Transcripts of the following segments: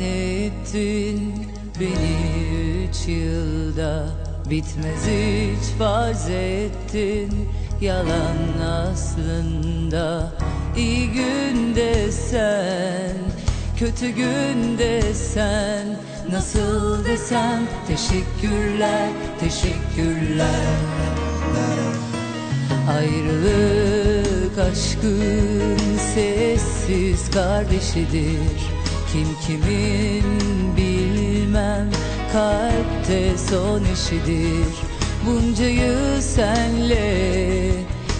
ettin beni üç yılda. Bitmez hiç farz ettin yalan aslında. İyi günde sen kötü günde sen Nasıl desem? Teşekkürler teşekkürler. Ayrılık aşkın sessiz kardeşidir. Kim kimin bilmem kalpte son eşidir. Bunca yıl senle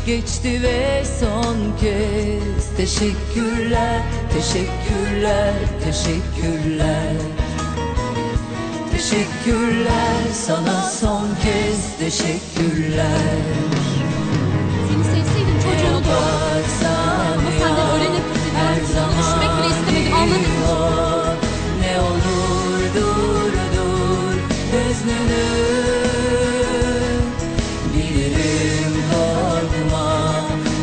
geçti ve son kez. Teşekkürler, teşekkürler, teşekkürler. Teşekkürler sana son kez teşekkürler çocuğunu. Yaparsan Ama senden öyle nefret her ediyorum. zaman Düşmek bile istemedim anladın mı? Ne olur dur dur hüznünü Bilirim korkma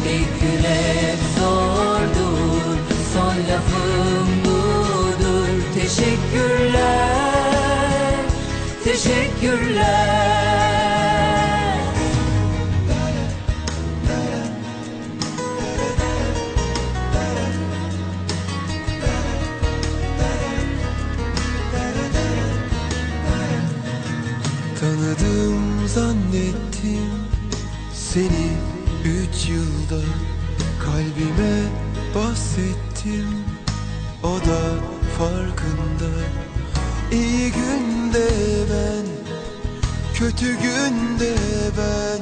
ilk gün hep zordur Son lafım budur Teşekkürler Teşekkürler Tanıdım zannettim seni üç yılda Kalbime bahsettim. O da farkında. İyi günde ben kötü günde ben.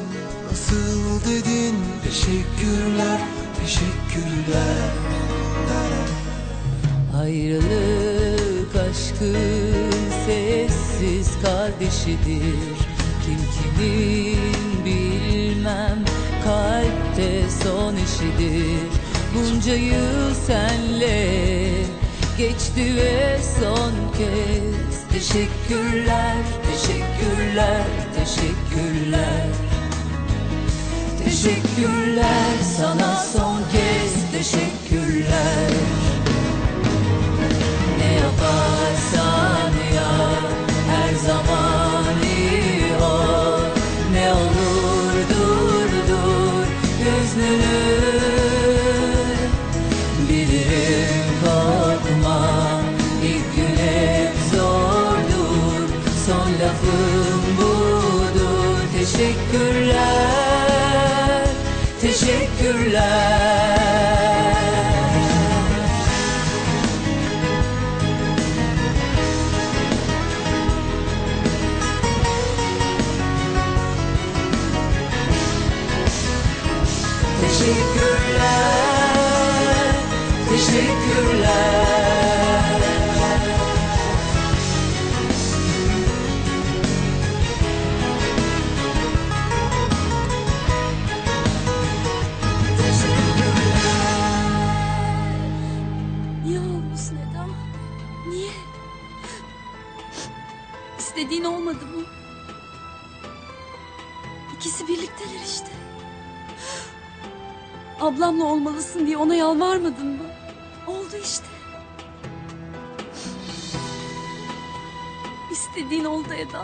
Nasıl dedin? Teşekkürler teşekkürler. Ayrılık sessiz kardeşidir Kim kimin bilmem kalpte son eşidir Bunca yıl senle geçti ve son kez. Teşekkürler, teşekkürler, teşekkürler. Teşekkürler sana son Teşekkürler Teşekkürler Teşekkürler, teşekkürler. İstediğin olmadı mı? İkisi birlikteler işte. Ablamla olmalısın diye ona yalvarmadın mı? Oldu işte. İstediğin oldu Eda.